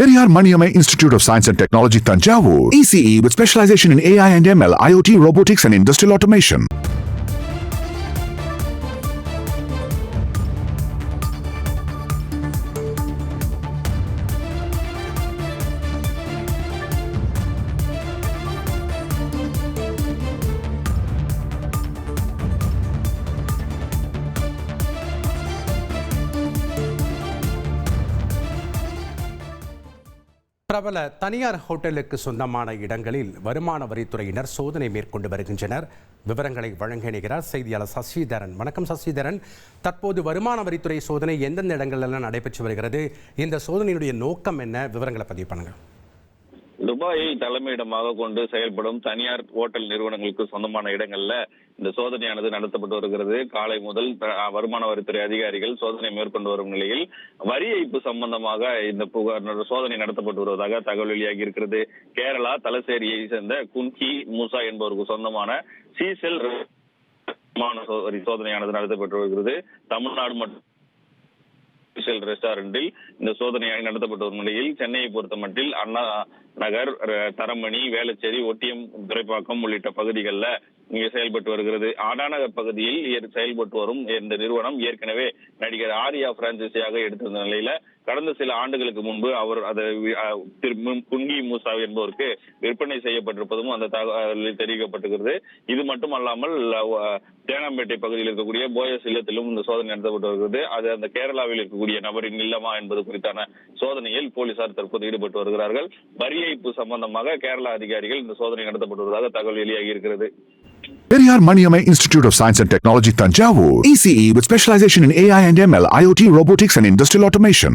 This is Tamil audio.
Periyar Maniamai Institute of Science and Technology Tanjavur. ECE with specialization in AI and ML, IoT, robotics and industrial automation. பிரபல தனியார் ஹோட்டலுக்கு சொந்தமான இடங்களில் வருமான வரித்துறையினர் சோதனை மேற்கொண்டு வருகின்றனர். விவரங்களை வழங்கிணுகிறார் செய்தியாளர் சசிதரன். வணக்கம் சசிதரன். தற்போது வருமான வரித்துறை சோதனை எந்தெந்த இடங்கள்லாம் நடைபெற்று வருகிறது? இந்த சோதனையினுடைய நோக்கம் என்ன? விவரங்களை பதிவு பண்ணுங்கள். துபாயை தலைமையிடமாக கொண்டு செயல்படும் தனியார் ஓட்டல் நிறுவனங்களுக்கு சொந்தமான இடங்கள்ல இந்த சோதனையானது நடத்தப்பட்டு வருகிறது. காலை முதல் வருமான வரித்துறை அதிகாரிகள் சோதனை மேற்கொண்டு வரும் நிலையில் வரி ஏய்ப்பு சம்பந்தமாக இந்த புகார் சோதனை நடத்தப்பட்டு வருவதாக தகவல் வெளியாகி இருக்கிறது. கேரளா தலசேரியை சேர்ந்த குன்கி மூசா என்பவருக்கு சொந்தமான சீசெல் வரி சோதனையானது நடத்தப்பட்டு வருகிறது. தமிழ்நாடு மற்றும் ஸ்பெஷல் ரெஸ்டாரண்டில் இந்த சோதனை நடத்தப்பட்டு வரும் நிலையில் சென்னையை பொறுத்த மட்டில் அண்ணா நகர் தரமணி வேளச்சேரி ஒட்டியம் துறைப்பாக்கம் உள்ளிட்ட பகுதிகளில் இங்கே செயல்பட்டு வருகிறது. ஆடாநகர் பகுதியில் செயல்பட்டு வரும் இந்த நிறுவனம் ஏற்கனவே நடிகர் ஆர்யா பிரான்சைசியாக எடுத்திருந்த நிலையில கடந்த சில ஆண்டுகளுக்கு முன்பு அவர் அதை திரு குன்கி மூசா என்பவருக்கு விற்பனை செய்யப்பட்டிருப்பதும் அந்த தகவலில் தெரிவிக்கப்பட்டிருக்கிறது இது மட்டுமல்லாமல் அல்லாமல் தேனாம்பேட்டை பகுதியில் இருக்கக்கூடிய போயஸ் இல்லத்திலும் இந்த சோதனை நடத்தப்பட்டு வருகிறது அது அந்த கேரளாவில் இருக்கக்கூடிய நபரின் இல்லமா என்பது குறித்தான சோதனையில் போலீசார் தற்போது ஈடுபட்டு வருகிறார்கள் வரி ஏய்ப்பு சம்பந்தமாக கேரளா அதிகாரிகள் இந்த சோதனை நடத்தப்பட்டு வருவதாக தகவல் வெளியாகி இருக்கிறது Periyar Maniamai Institute of Science and Technology Tanjavur. ECE with specialization in AI and ML, IoT, robotics and industrial automation.